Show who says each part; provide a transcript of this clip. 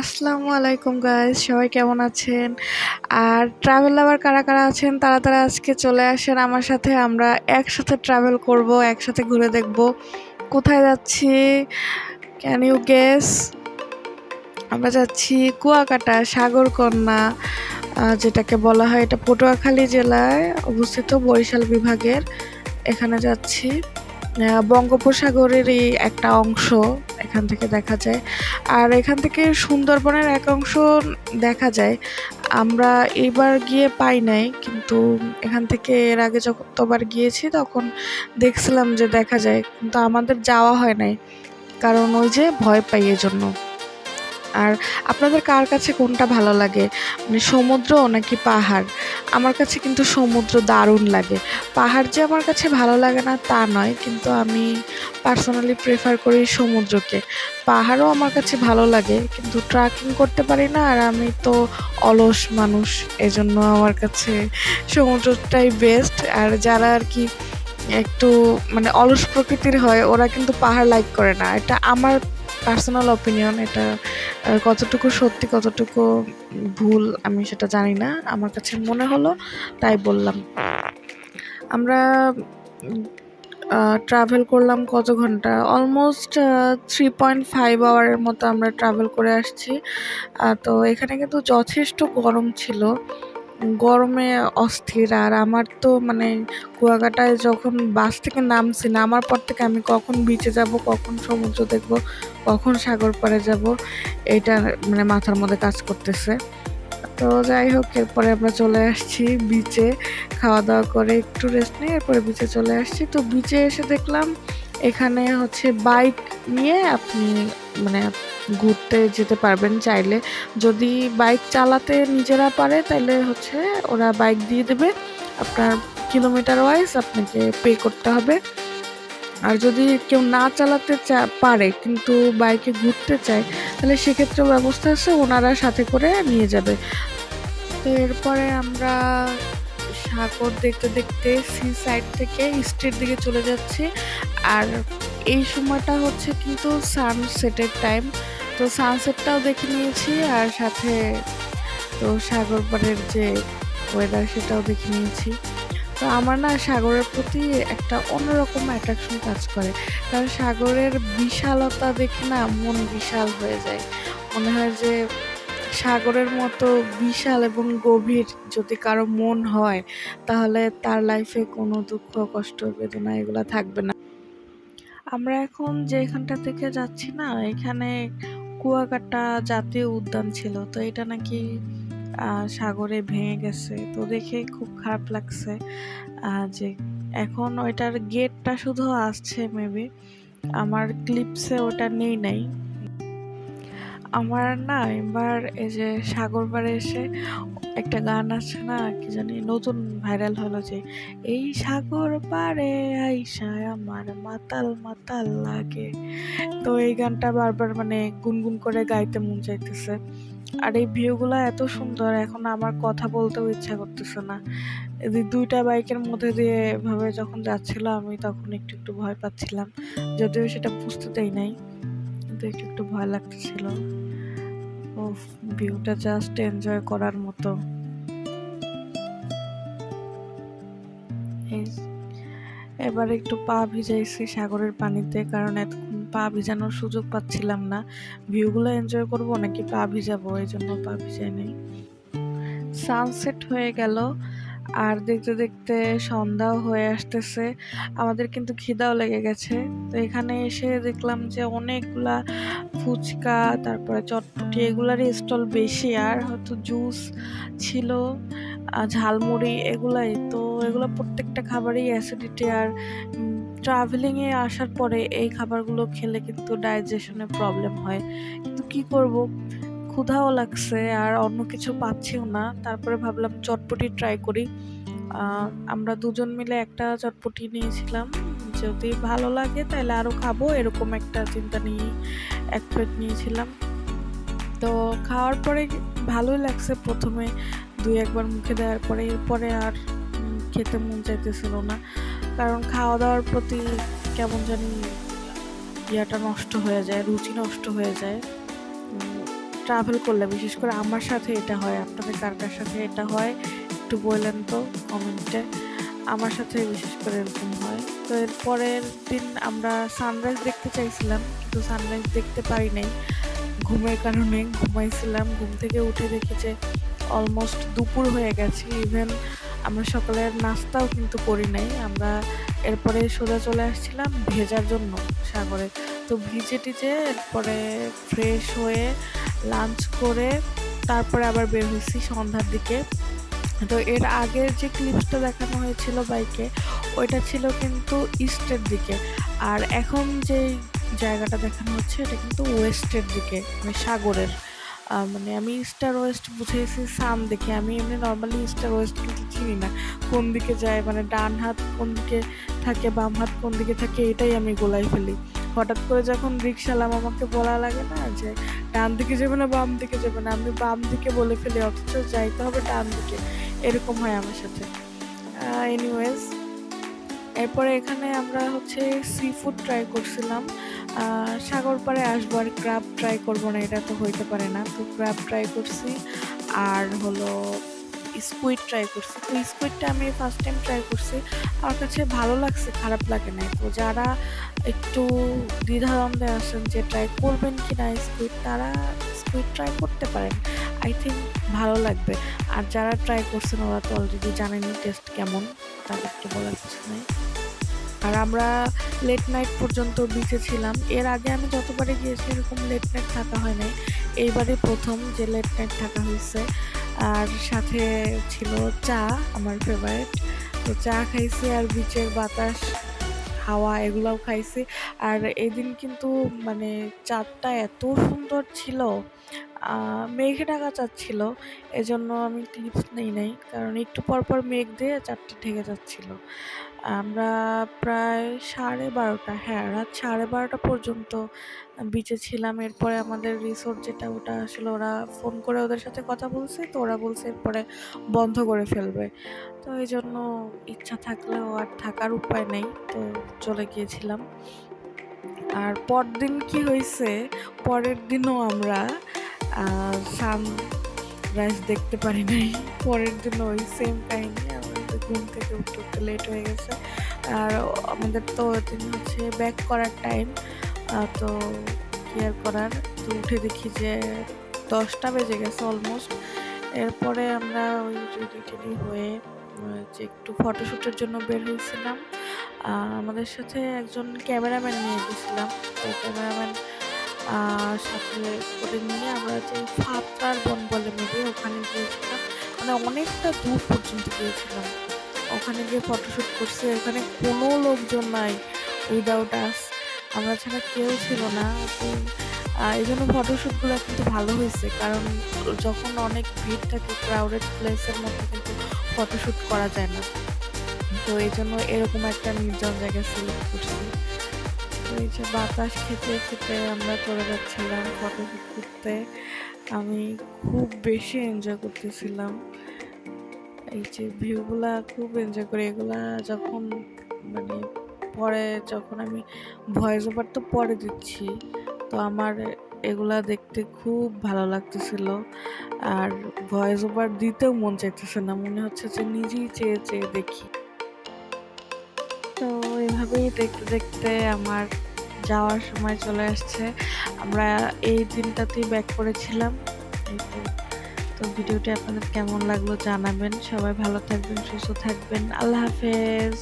Speaker 1: আসসালামু আলাইকুম গাইজ সবাই কেমন আছেন? আর ট্রাভেল লাভার কারা কারা আছেন, তারা তারা আজকে চলে আসেন আমার সাথে। আমরা একসাথে ট্রাভেল করব, একসাথে ঘুরে দেখব। কোথায় যাচ্ছি? ক্যান ইউ গেস আমরা যাচ্ছি কুয়াকাটা, সাগরকন্যা যেটাকে বলা হয় এটা পটুয়াখালী জেলায় অবস্থিত বরিশাল বিভাগের। এখানে যাচ্ছি। বঙ্গোপসাগরেরই একটা অংশ এখান থেকে দেখা যায়। আর এখান থেকে সুন্দরবনের এক অংশ দেখা যায়। আমরা এবার গিয়ে পাই নাই, কিন্তু এখান থেকে এর আগে যতবার গিয়েছি, তখন দেখছিলাম যে দেখা যায়, কিন্তু আমাদের যাওয়া হয় নাই। কারণ ওই যে ভয় পাই এজন্য। আর আপনাদের কার কাছে কোনটা ভালো লাগে? মানে সমুদ্র নাকি পাহাড়? আমার কাছে কিন্তু সমুদ্র দারুণ লাগে। পাহাড় যে আমার কাছে ভালো লাগে না তা নয়, কিন্তু আমি পার্সোনালি প্রেফার করি সমুদ্রকে। পাহাড়ও আমার কাছে ভালো লাগে, কিন্তু ট্রাকিং করতে পারি না আর আমি তো অলস মানুষ, এজন্য আমার কাছে সমুদ্রটাই বেস্ট আর যারা আর কি একটু মানে অলস প্রকৃতির হয়, ওরা কিন্তু পাহাড় লাইক করে না। এটা আমার পার্সোনাল অপিনিয়ন এটা কতটুকু সত্যি, কতটুকু ভুল, আমি সেটা জানি না। আমার কাছে মনে হলো, তাই বললাম। আমরা ট্রাভেল করলাম কত ঘণ্টা? অলমোস্ট থ্রি পয়েন্ট ফাইভ আওয়ারের মতো আমরা ট্রাভেল করে আসছি। তো এখানে কিন্তু যথেষ্ট গরম ছিল। গরমে অস্থির, আর আমার তো মানে কুয়াকাটায় যখন বাস থেকে নামছি, নামার পর থেকে আমি কখন বিচে যাব, কখন সমুদ্র দেখব, কখন সাগর পাড়ে যাব, এটা মানে মাথার মধ্যে কাজ করতেছে। তো যাই হোক, এরপরে আমরা চলে আসছি বিচে খাওয়া দাওয়া করে একটু রেস্ট নিয়ে এরপরে বিচে চলে আসছি। তো বিচে এসে দেখলাম এখানে হচ্ছে বাইক নিয়ে আপনি মানে ঘুরতে যেতে পারবেন চাইলে। যদি বাইক চালাতে নিজেরা পারে তাহলে হচ্ছে ওরা বাইক দিয়ে দেবে। আপনার কিলোমিটার ওয়াইজ আপনাকে পে করতে হবে। আর যদি কেউ না চালাতে পারে কিন্তু বাইকে ঘুরতে চায়, তাহলে সেক্ষেত্রে ব্যবস্থা আছে, ওনারা সাথে করে নিয়ে যাবে। তো এরপরে আমরা সাগর দেখতে দেখতে সি সাইড থেকে স্ট্রিট দিকে চলে যাচ্ছি। আর এই সময়টা হচ্ছে কিন্তু সানসেটের টাইম তো সানসেটটাও দেখে নিয়েছি আর সাথে তো সাগর পাড়ের যে ওয়েদার সেটাও দেখে নিয়েছি। তো আমার না সাগরের প্রতি একটা অন্যরকম অ্যাট্রাকশন কাজ করে। কারণ সাগরের বিশালতা দেখে না মন বিশাল হয়ে যায়। মনে হয় যে সাগরের মতো বিশাল এবং গভীর যদি কারও মন হয়, তাহলে তার লাইফে কোনো দুঃখ, কষ্ট, বেদনা এগুলো থাকবে না। আমরা এখন যেখানটা থেকে যাচ্ছি না, এখানে কুয়াকাটা জাতীয় উদ্যান ছিল, তো এটা নাকি সাগরে ভেঙে গেছে। তো দেখে খুব খারাপ লাগছে যে এখন ওইটার গেটটা শুধু আসছে মেবি আমার ক্লিপসে ওটা নেই নাই। আমার না এবার এই যে সাগর পাড়ে এসে একটা গান আছে না, কি জানি, নতুন ভাইরাল হলো যে, এই সাগর পাড়ে আইসা আমার মাতাল মাতাল লাগে। তো এই গানটা বারবার মানে গুনগুন করে গাইতে মন চাইতেছে। আর এই ভিউগুলো এত সুন্দর, এখন আমার কথা বলতেও ইচ্ছা করতেছে না। এই দুইটা বাইকের মধ্যে দিয়ে এভাবে যখন যাচ্ছিল আমি তখন একটু একটু ভয় পাচ্ছিলাম, যদিও সেটা বুঝতে দেই নাই, কিন্তু একটু একটু ভয় লাগতেছিল। ও ভিউটা জাস্ট এনজয় করার মতো। এবার একটু পা ভিজাইছি সাগরের পানিতে, কারণ এতক্ষণ পা ভিজানোর সুযোগ পাচ্ছিলাম না। ভিউগুলো এনজয় করব নাকি পা ভিজাবো? এই জন্য পা ভিজাই নেই। সানসেট হয়ে গেল। আর দেখতে দেখতে সন্ধ্যাও হয়ে আসতেছে। আমাদের কিন্তু খিদাও লেগে গেছে। তো এখানে এসে দেখলাম যে অনেকগুলা ফুচকা, তারপরে চটপটি, এগুলারই স্টল বেশি। আর হয়তো জুস ছিল ঝালমুড়ি এগুলাই। তো এগুলো প্রত্যেকটা খাবারই অ্যাসিডিটি আর ট্রাভেলিংয়ে আসার পরে এই খাবারগুলো খেলে কিন্তু ডাইজেশনে প্রবলেম হয়। কিন্তু কি করব? ক্ষুধাও লাগছে আর অন্য কিছু পাচ্ছিও না। তারপরে ভাবলাম চটপটি ট্রাই করি। আমরা দুজন মিলে একটা চটপটি নিয়েছিলাম। যদি ভালো লাগে তাহলে আরও খাব, এরকম একটা চিন্তা নিয়ে এক প্লেট নিয়েছিলাম। তো খাওয়ার পরে ভালোই লাগছে প্রথমে, দুই একবার মুখে দেওয়ার পরে। এরপরে আর খেতে মন চাইতেছিল না। কারণ খাওয়া দাওয়ার প্রতি কেমন জানি ইয়াটা নষ্ট হয়ে যায়, রুচি নষ্ট হয়ে যায়। ট্রাভেল করলে, বিশেষ করে আমার সাথে এটা হয়, আপনাদের কার কার সাথে এটা হয়, একটু বললেন তো কমেন্টে আমার সাথে বিশেষ করে এরকম হয়। তো এর পরের দিন আমরা সানরাইজ দেখতে চাইছিলাম, কিন্তু সানরাইজ দেখতে পারি নাই। ঘুমের কারণে ঘুমাইছিলাম, ঘুম থেকে উঠে দেখি যে অলমোস্ট দুপুর হয়ে গেছে। ইভেন আমরা সকালের নাস্তাও কিন্তু করি নাই। আমরা এরপরে সোজা চলে আসছিলাম ভেজার জন্য সাগরে। তো ভিজে টিজে এরপরে ফ্রেশ হয়ে লাঞ্চ করে তারপরে আবার বের হয়েছি সন্ধ্যার দিকে। তো এর আগের যে ক্লিপসটা দেখানো হয়েছিল বাইকে ওইটা ছিল কিন্তু ইস্টের দিকে। আর এখন যে জায়গাটা দেখানো হচ্ছে, এটা কিন্তু ওয়েস্টের দিকে মানে সাগরের। মানে আমি ইস্টার ওয়েস্ট বুঝেছি সান দেখে। আমি এমনি নর্মালি ইস্টার ওয়েস্ট কিন্তু চিনি না। কোন দিকে যায় মানে ডান হাত কোন দিকে থাকে বাম হাত কোন দিকে থাকে, এটাই আমি গোলায় ফেলি। হঠাৎ করে যখন রিক্সালাম আমাকে বলা লাগে না যে, ডান দিকে যাবে না, বাম দিকে যাবে না? আমি বাম দিকে বলে ফেলি, অথচ যাইতে হবে ডান দিকে। এরকম হয় আমার সাথে। এনিওয়েজ এরপরে এখানে আমরা হচ্ছে সি ফুড ট্রাই করছিলাম সাগর পাড়ে আসব আর ক্র্যাব ট্রাই করব না, এটা তো হইতে পারে না। তো ক্র্যাব ট্রাই করছি। আর হলো স্কুইড ট্রাই করছি। তো স্কুইডটা আমি ফার্স্ট টাইম ট্রাই করছি। আমার কাছে ভালো লাগছে, খারাপ লাগে না তো যারা একটু দ্বিধাদ্বন্দ্বে আসেন যে ট্রাই করবেন কি না স্কুইড, তারা স্কুইড ট্রাই করতে পারেন। আই থিঙ্ক ভালো লাগবে। আর যারা ট্রাই করছেন, ওরা তো অলরেডি জানেনই টেস্ট কেমন। তাদেরকে বলার কিছু নেই। আর আমরা লেট নাইট পর্যন্ত বিচে ছিলাম। এর আগে আমি যতবারই গিয়েছি, এরকম লেট নাইট থাকা হয় নাই। এইবারে প্রথম যে লেট নাইট থাকা হয়েছে। আর সাথে ছিল চা, আমার ফেভারিট তো চা খাইছি আর বিচের বাতাস, হাওয়া এগুলাও খাইছি। আর এদিন কিন্তু মানে চাঁদটা এত সুন্দর ছিল মেঘে ঢাকা চাঁদ ছিল, এজন্য আমি ক্লিপস নেই নাই, কারণ একটু পর পর মেঘ দিয়ে চাঁদটা ঢেকে যাচ্ছিল। আমরা প্রায় সাড়ে বারোটা হ্যাঁ রাত সাড়ে বারোটা পর্যন্ত বিচে ছিলাম। এরপরে আমাদের রিসোর্ট যেটা, ওটা আসলে ওরা ফোন করে ওদের সাথে কথা বলছে, তো ওরা বলছে এরপরে বন্ধ করে ফেলবে। তো এই জন্য ইচ্ছা থাকলেও আর থাকার উপায় নেই, তো চলে গিয়েছিলাম। আর পরদিন কি হয়েছে, পরের দিনও আমরা সান রাইজ দেখতে পারি নাই। পরের দিন ওই সেম আমাদের ঘুম থেকে উঠতে উঠতে লেট হয়ে গেছে। আর আমাদের তো দিন হচ্ছে ব্যাক করার টাইম তো কি আর করার? তো উঠে দেখি যে দশটা বেজে গেছে অলমোস্ট এরপরে আমরা ওই রেডি টেডি হয়ে যে একটু ফটোশ্যুটের জন্য বের হয়েছিলাম। আমাদের সাথে একজন ক্যামেরাম্যান নিয়ে গেছিলাম। তো ক্যামেরাম্যান সাথে করে নিয়ে আমরা যে ফাতরার বন বলে মেবি ওখানে গিয়েছিলাম। মানে অনেকটা দূর পর্যন্ত গিয়েছিলাম। ওখানে গিয়ে ফটোশ্যুট করছি, ওখানে কোনো লোকজন নাই উইদাউট আস আমরা ছাড়া কেউ ছিল না। তো এই জন্য ফটোশ্যুটগুলো কিন্তু ভালো হয়েছে, কারণ যখন অনেক ভিড় থাকে ক্রাউডেড প্লেসের মধ্যে কিন্তু ফটোশ্যুট করা যায় না। তো এই জন্য এরকম একটা নির্জন জায়গায় সিলেক্ট করছি। তো এই যে বাতাস খেতে খেতে আমরা চলে যাচ্ছিলাম ফটোশ্যুট করতে। আমি খুব বেশি এনজয় করতেছিলাম। এই যে ভিউগুলা খুব এনজয় করি, এগুলা যখন মানে পরে যখন আমি ভয়েস ওভার তো পরে দিচ্ছি, তো আমার এগুলা দেখতে খুব ভালো লাগতেছিল। আর ভয়েস ওভার দিতেও মন চাইতেছে না, মনে হচ্ছে যে নিজেই চেয়ে চেয়ে দেখি। তো এভাবেই দেখতে দেখতে আমার যাওয়ার সময় চলে আসছে। আমরা এই দিনটাতেই ব্যাক করেছিলাম। এই তো ভিডিওটি আপনাদের কেমন লাগল জানাবেন। সবাই ভালো থাকবেন সুস্থ থাকবেন। আল্লাহ হাফেজ।